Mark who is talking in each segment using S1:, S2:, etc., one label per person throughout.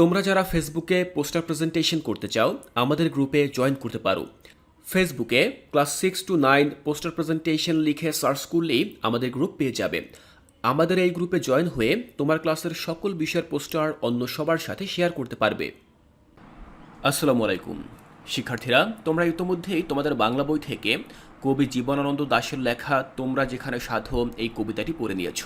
S1: তোমরা যারা ফেসবুকে পোস্টার প্রেজেন্টেশন করতে চাও, আমাদের গ্রুপে জয়েন করতে পারো। ফেসবুকে class six to nine poster presentation লিখে সার্চ করলেই আমাদের গ্রুপ পেয়ে যাবে। আমাদের এই গ্রুপে জয়েন হয়ে তোমার ক্লাসের সকল বিষয়ের পোস্টার অন্য সবার সাথে শেয়ার করতে পারবে। আসসালামু আলাইকুম। শিক্ষার্থীরা, তোমরা ইতোমধ্যেই তোমাদের বাংলা বই থেকে কবি জীবনানন্দ দাশের লেখা তোমরা যেখানে সাধো এই কবিতাটি পড়ে নিয়েছ।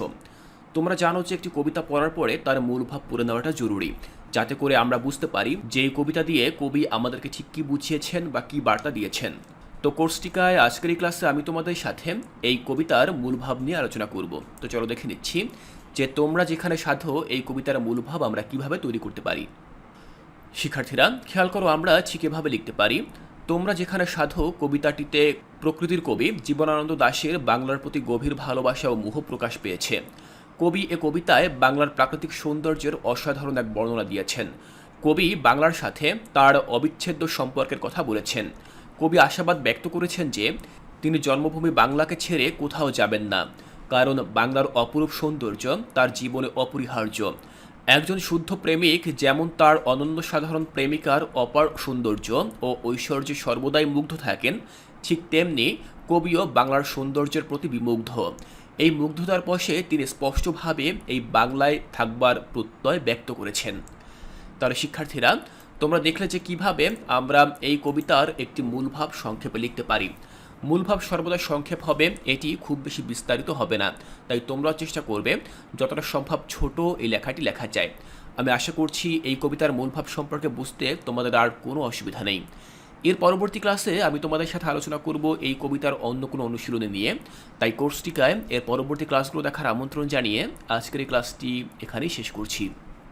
S1: তোমরা জানো যে একটি কবিতা পড়ার পরে তার মূল ভাব পড়ে নেওয়াটা জরুরি। যাতে করে আমরা বুঝতে পারি যে কবিতা দিয়ে কবি আমাদেরকে ঠিক কী বুঝিয়েছেন বা কী বার্তা দিয়েছেন। তো কোর্সটিকায় আজকের এই ক্লাসে আমি তোমাদের সাথে এই কবিতার মূল ভাব নিয়ে আলোচনা করব। তো চলো দেখে নিচ্ছি যে তোমরা যেখানে সাধো, এই কবিতার মূল ভাব আমরা কীভাবে তৈরি করতে পারি। শিক্ষার্থীরা, খেয়াল করো আমরা ঠিক এভাবে লিখতে পারি, তোমরা যেখানে সাধো, কবিতাটিতে প্রকৃতির কবি জীবনানন্দ দাশের বাংলার প্রতি গভীর ভালোবাসা ও মোহ প্রকাশ পেয়েছে। কবি এ কবিতায় বাংলার প্রাকৃতিক সৌন্দর্যের অসাধারণ এক বর্ণনা দিয়েছেন। কবি বাংলার সাথে তার অবিচ্ছেদ্য সম্পর্কের কথা বলেছেন। কবি আশাবাদ ব্যক্ত করেছেন যে, তিনি জন্মভূমি বাংলাকে ছেড়ে কোথাও যাবেন না, কারণ বাংলার অপরূপ সৌন্দর্য তার জীবনে অপরিহার্য। একজন শুদ্ধ প্রেমিক যেমন তার অনন্য সাধারণ প্রেমিকার অপার সৌন্দর্য ও ঐশ্বর্যে সর্বদাই মুগ্ধ থাকেন, ঠিক তেমনি কবিও বাংলার সৌন্দর্যের প্রতি বিমুগ্ধ। এই মুগ্ধতার পশে তিনি স্পষ্টভাবে এই বাংলায় থাকবার প্রত্যয় ব্যক্ত করেছেন। তাহলে শিক্ষার্থীরা, তোমরা দেখলে যে কীভাবে আমরা এই কবিতার একটি মূলভাব সংক্ষেপে লিখতে পারি। মূলভাব সর্বদা সংক্ষেপ হবে, এটি খুব বেশি বিস্তারিত হবে না। তাই তোমরাও চেষ্টা করবে, যতটা সম্ভব ছোট এই লেখাটি লেখা যায়। আমি আশা করছি এই কবিতার মূলভাব সম্পর্কে বুঝতে তোমাদের আর কোনো অসুবিধা নেই। এর পরবর্তী ক্লাসে আমি তোমাদের সাথে আলোচনা করব এই কবিতার অন্য কোনো অনুশীলনে নিয়ে। তাই কোর্সটিকায় এর পরবর্তী ক্লাসগুলো দেখার আমন্ত্রণ জানিয়ে আজকের এই ক্লাসটি এখানেই শেষ করছি।